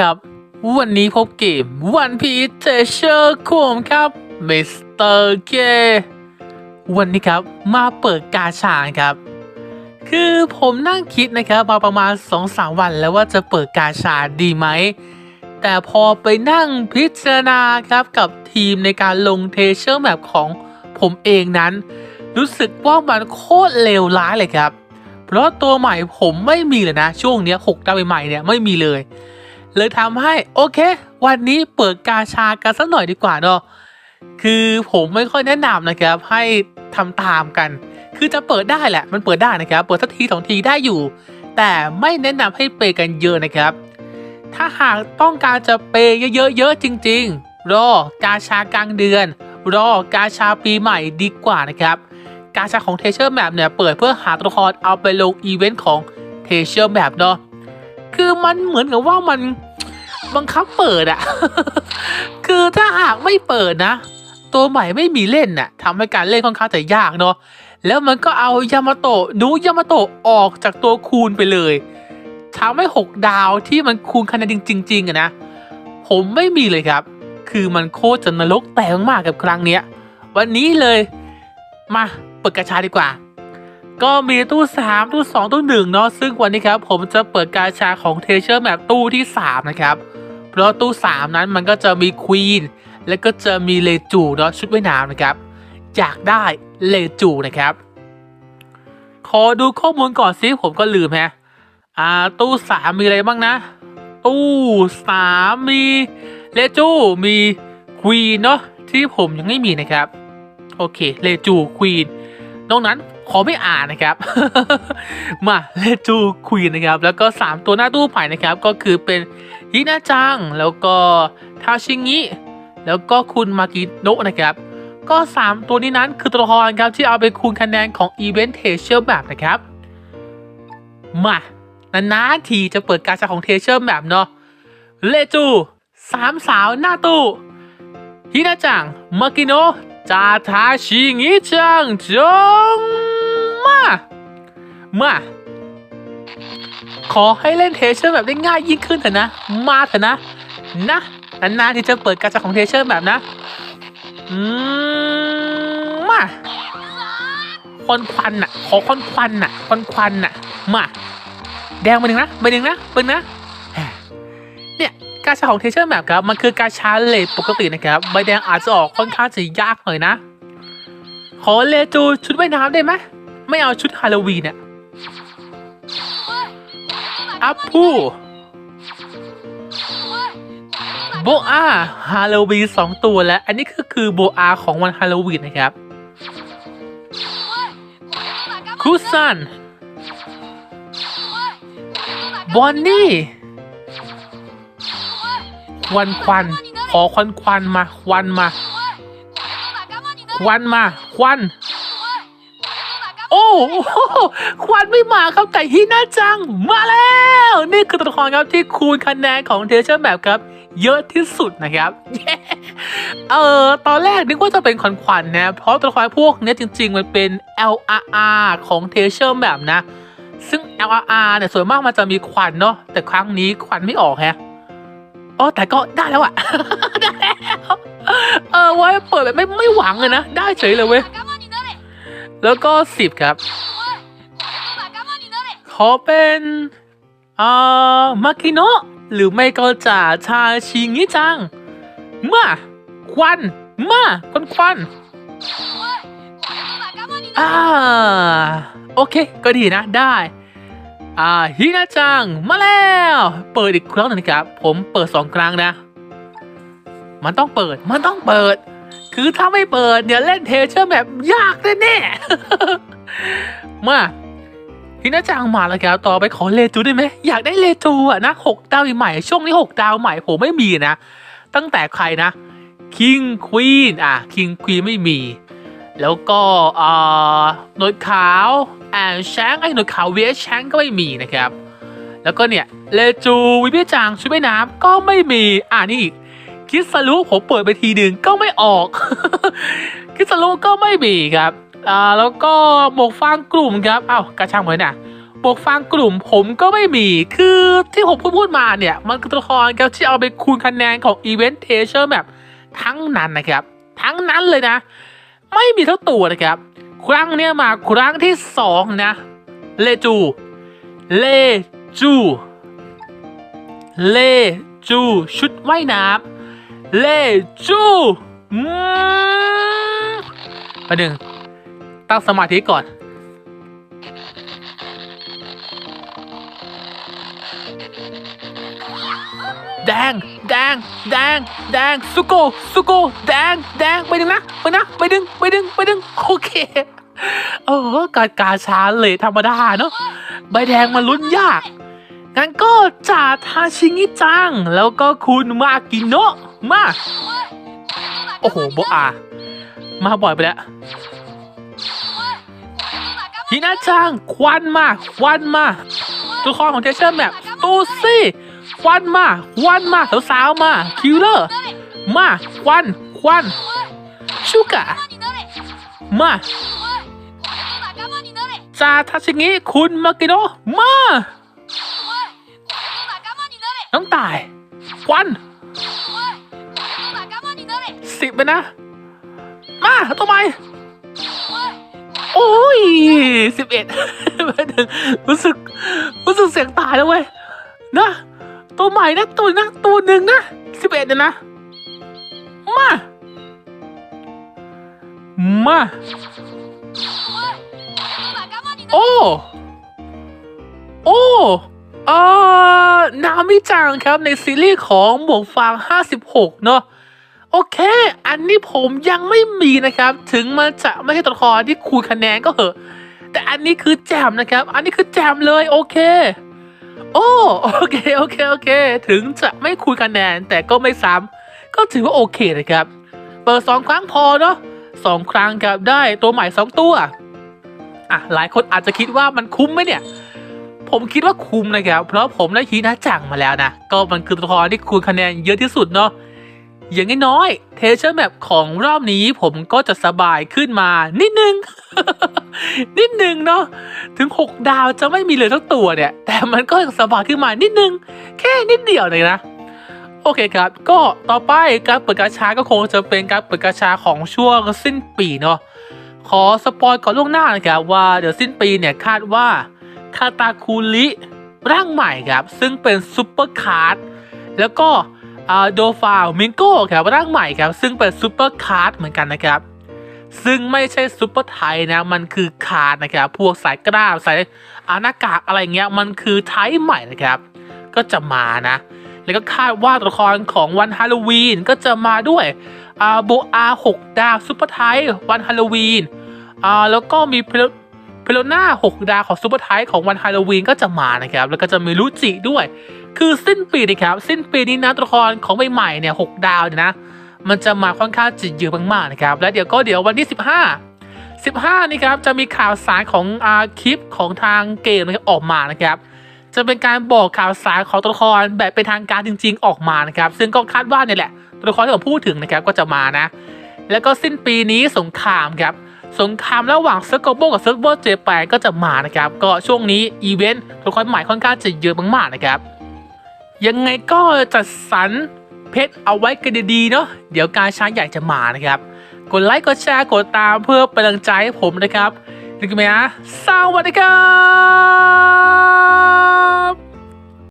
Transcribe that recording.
ครับ วันนี้พบเกมวันพีเทเชอร์คุมครับมิสเตอร์เกวันนี้ครับมาเปิดกาชาครับ คือผมนั่งคิดนะครับมาประมาณ 2-3 วันแล้วว่าจะเปิดกาชาดีไหม แต่พอไปนั่งพิจารณาครับกับทีมในการลงเทเชอร์แมปของผมเองนั้น รู้สึกว่ามันโคตรเลวร้ายเลยครับ เพราะตัวใหม่ผมไม่มีเลยนะ ช่วงเนี้ยหกดาวใหม่เนี่ยไม่มีเลย เลยทำให้โอเค วันนี้เปิดกาชากันสักหน่อยดีกว่าเนาะคือผมไม่ค่อยแนะนำนะครับ ให้ทำตามกัน คือจะเปิดได้แหละ มันเปิดได้นะครับ เปิดสักทีสองทีได้อยู่ แต่ไม่แนะนำให้เปย์กันเยอะนะครับ ถ้าหากต้องการจะเปย์เยอะๆจริง ๆ รอกาชากลางเดือน รอกาชาปีใหม่ดีกว่านะครับ กาชาของเทเชอร์แมปเนี่ยเปิดเพื่อหาตัวละครเอาไปลงอีเวนต์ของเทเชอร์แมปเนาะ คือมันเหมือนกับว่ามันบังคับเปิดอะคือถ้าหากไม่เปิดนะ ตัวใหม่ไม่มีเล่นน่ะทำให้การเล่นค่อนข้างจะยากเนาะแล้วมันก็เอายามาโตะนูยามาโตะออกจากตัวคูณไปเลยทำให้หกดาวที่มันคูณคะแนนจริงๆอะนะผมไม่มีเลยครับ คือมันโคตรจะนรกแตกมากๆกับครั้งเนี้ย วันนี้เลย มาเปิดกระชาดีกว่า ก็มีตู้สามตู้สองตู้หนึ่งเนาะซึ่งวันนี้ครับ ผมจะเปิดกาชาของเทเชอร์แมปตู้ที่สามนะครับ เพราะตู้สามนั้นมันก็จะมีควีนแล้วก็จะมีเลจูเนาะชุดว่ายน้ำนะครับ อยากได้เลจูนะครับ ขอดูข้อมูลก่อนสิผมก็ลืมแฮะอ่าตู้สามมีอะไรบ้างนะ ตู้สามมีเลจูมีควีนเนาะที่ผมยังไม่มีนะครับ โอเคเลจูควีนนอกนั้น ขอไม่อ่านนะครับ มาเลจูควีนนะครับ แล้วก็ 3 ตัวหน้าตู้ใหม่นะครับ ก็คือเป็นฮินาจัง แล้วก็ทาชิงิแล้วก็คุณมากิโนะนะครับ ก็ 3 ตัวนี้นั้นคือตัวละครครับที่เอาไปคูณคะแนนของอีเวนต์เทเชอร์แบบนะครับ มานานๆทีจะเปิดการชาของเทเชอร์แบบเนาะเลจูสามสาวหน้าตู้ฮินาจังมากิโนะจาทาชิงิจังจง มา มา ขอให้เล่นเทเชอร์แบบได้ง่ายยิ่งขึ้นเถอะนะ มาเถอะนะ นะนานๆที่จะเปิดการชาของเทเชอร์แบบนะ อืม มาควันควันน่ะ ขอควันควันน่ะควันควันน่ะ มา แดงมาหนึ่งนะมาหนึ่งนะเบิ้งนะ เนี่ยกาชาของเทเชอร์แมปครับ มันคือกาชาเลทปกตินะครับ ใบแดงอาจจะออกค่อนข้างจะยากหน่อยนะ ขอเลจูชุดว่ายน้ำได้ไหม ไม่เอาชุดฮาโลวีนเนี่ยอัพพูโบอาฮาโลวีนสองตัวแล้ว อันนี้ก็คือโบอาของวันฮาโลวีนนะครับคุซันบอนนี่ควันควันขอควันควันมาควันมา ควันมา ควัน โอ้โหควันไม่มาครับไก่ฮินาจังมาแล้ว นี่คือตัวละครครับที่คูณคะแนนของเทเชอร์แมปครับ เยอะที่สุดนะครับเออตอนแรกนึกว่าจะเป็นควันควันๆนะ เพราะตัวละครพวกนี้จริง ๆ มันเป็น LRR ของเทเชอร์แมปนะ ซึ่ง LRR เนี่ยส่วนมากมันจะมีควันเนาะแต่ครั้งนี้ควันไม่ออกแฮะอ๋อแต่ก็ได้แล้วอะได้แล้วเออไว้เปิดแบบไม่ไม่หวังเลยนะ ได้เฉยเลยเว้ย แล้วก็สิบครับ ขอเป็นอ่ามาคิโนะหรือไม่ก็จ่าชาชิงิจัง มาควันมาควันควันอ่าโอเค ก็ดีนะได้อ่าฮินาจัง มาแล้ว เปิดอีกครั้งหนึ่งนะครับ ผมเปิดสองครั้งนะ มันต้องเปิด มันต้องเปิด คือถ้าไม่เปิดเนี่ยเล่นเทเชอร์แบบยากแน่ๆ มาฮินาจังมาแล้วครับต่อไปขอเลจูได้ไหมอยากได้เลจูอะนะหกดาวใหม่ช่วงนี้หกดาวใหม่ผมไม่มีนะ ตั้งแต่ใครนะคิงควีนอะคิงควีนไม่มี แล้วก็อ่าหนวดขาวแอนแชงไอ้หนวดขาวเวียแชงก็ไม่มีนะครับ แล้วก็เนี่ยเลจูวิเบียจางชุดว่ายน้ำก็ไม่มีอ่านี่อีกคิดสรุผมเปิดไปทีหนึ่งก็ ออกคิสรุก็ไม่มีครับอ่าแล้วก็หมวกฟางกลุ่มครับเอ้ากระช่างเหมือนน่ะบวกฟังกลุ่มผมก็ไม่มี คือที่ผมพูดพูดมาเนี่ยมันคือตัวละครครับที่เอาไปคูณคะแนนของอีเวนต์เทเชอร์แบบทั้งนั้นนะครับ ทั้งนั้นเลยนะ ไม่มีทั้งตัวนะครับ ครั้งเนี้ยมาครั้งที่สองนะ เลจู เลจู เลจู ชุดว่ายน้ำเลจู อืมประหนึ่งตั้งสมาธิก่อน แดง แดง แดง แดง สุโก สุโก แดง แดง ไปดึงนะ ไปนะ ไปดึง ไปดึง ไปดึง โอเค เออ การกาชาเลยธรรมดาเนาะ ใบแดงมันลุ้นยาก งั้นก็จ่าทาชิงิจัง แล้วก็คุณมากิโนะมา โอ้โหโบอา มาบ่อยไปแล้วฮินาจังควันมาควันมาตัวละครของเทเชอร์แมปตูซี่ควันมาควันมาสาวๆมาคิลเลอร์มาควันควันชูกะมาจ่าทาชิงิคุณมากิโนะมา น้องตายควัน สิบไปนะ มาทำไมโอ้ยสิบเอ็ดรู้สึก รู้สึกเสียงตายแล้วเว้ยนะตัวใหม่นะตัวนะตัวหนึ่งนะสิบเอ็ดเนี่ยนะ มา มา โอ้โอ้เอ่อนามิจังครับในซีรีส์ของหมวกฟาง 56 เนาะ โอเค อันนี้ผมยังไม่มีนะครับ ถึงมันจะไม่ใช่ตัวละครที่คูณคะแนนก็เหอะ แต่อันนี้คือแจมนะครับ อันนี้คือแจมเลยโอเค โอ้โอเคโอเคโอเค ถึงจะไม่คูณคะแนนแต่ก็ไม่ซ้ำก็ถือว่าโอเคนะครับ เปิดสองครั้งพอเนาะสองครั้งครับได้ตัวใหม่สองตัวอะหลายคนอาจจะคิดว่ามันคุ้มไหมเนี่ย ผมคิดว่าคุ้มนะครับ เพราะผมได้ฮีนาจังมาแล้วนะ ก็มันคือตัวละครที่คูณคะแนนเยอะที่สุดเนาะ อย่างน้อยๆเทเชอร์แมปของรอบนี้ผมก็จะสบายขึ้นมานิดนึง นิดนึงเนาะถึง 6 ดาวจะไม่มีเลยทั้งตัวเนี่ย แต่มันก็สบายขึ้นมานิดนึง แค่นิดเดียวเลยนะ โอเคครับ ก็ต่อไปการเปิดกาชาก็คงจะเป็นการเปิดกาชาของช่วงสิ้นปีเนาะขอสปอยก่อนล่วงหน้านะครับว่าเดี๋ยวสิ้นปีเนี่ยคาดว่าคาตาคูริร่างใหม่ครับ ซึ่งเป็นซูเปอร์คาร์ดแล้วก็ โดฟามิงโก้ครับร่างใหม่ครับ ซึ่งเป็นซูเปอร์คาร์ดเหมือนกันนะครับ ซึ่งไม่ใช่ซูเปอร์ไทยนะ มันคือคาร์ดนะครับ พวกสายกล้ามสายอาหน้ากากอะไรเงี้ย มันคือไทยใหม่นะครับ ก็จะมานะ แล้วก็คาดว่าตัวละครของวันฮาโลวีนก็จะมาด้วยโบอาหกดาวซูเปอร์ไทยวันฮาโลวีนแล้วก็มีเพลเพโลน่าหกดาวของซูเปอร์ไทยของวันฮาโลวีนก็จะมานะครับ แล้วก็จะมีรูจิด้วย คือสิ้นปีนะครับ สิ้นปีนี้นะตัวละครของใหม่ๆเนี่ยหกดาวเนี่ยนะ มันจะมาค่อนข้างจะเยอะมากๆนะครับ แล้วเดี๋ยวก็เดี๋ยววันที่ 15 15 นี่ครับ จะมีข่าวสารของอาคลิปของทางเกมนะครับออกมานะครับ จะเป็นการบอกข่าวสารของตัวละครแบบเป็นทางการจริง ๆ ออกมานะครับ ซึ่งก็คาดว่าเนี่ยแหละตัวละครที่ผมพูดถึงนะครับก็จะมานะ แล้วก็สิ้นปีนี้สงครามครับสงครามระหว่างเซิร์ฟโบกับเซิร์ฟเวอร์เจแปนก็จะมานะครับ ก็ช่วงนี้อีเวนต์ตัวละครใหม่ค่อนข้างจะเยอะมากๆนะครับ ยังไงก็จัดสรรเพชรเอาไว้กันดีๆเนาะเดี๋ยวการช้างใหญ่จะมานะครับ กดไลค์กดแชร์กดตามเพื่อเป็นกำลังใจให้ผมนะครับนึกไหมฮะสวัสดีครับ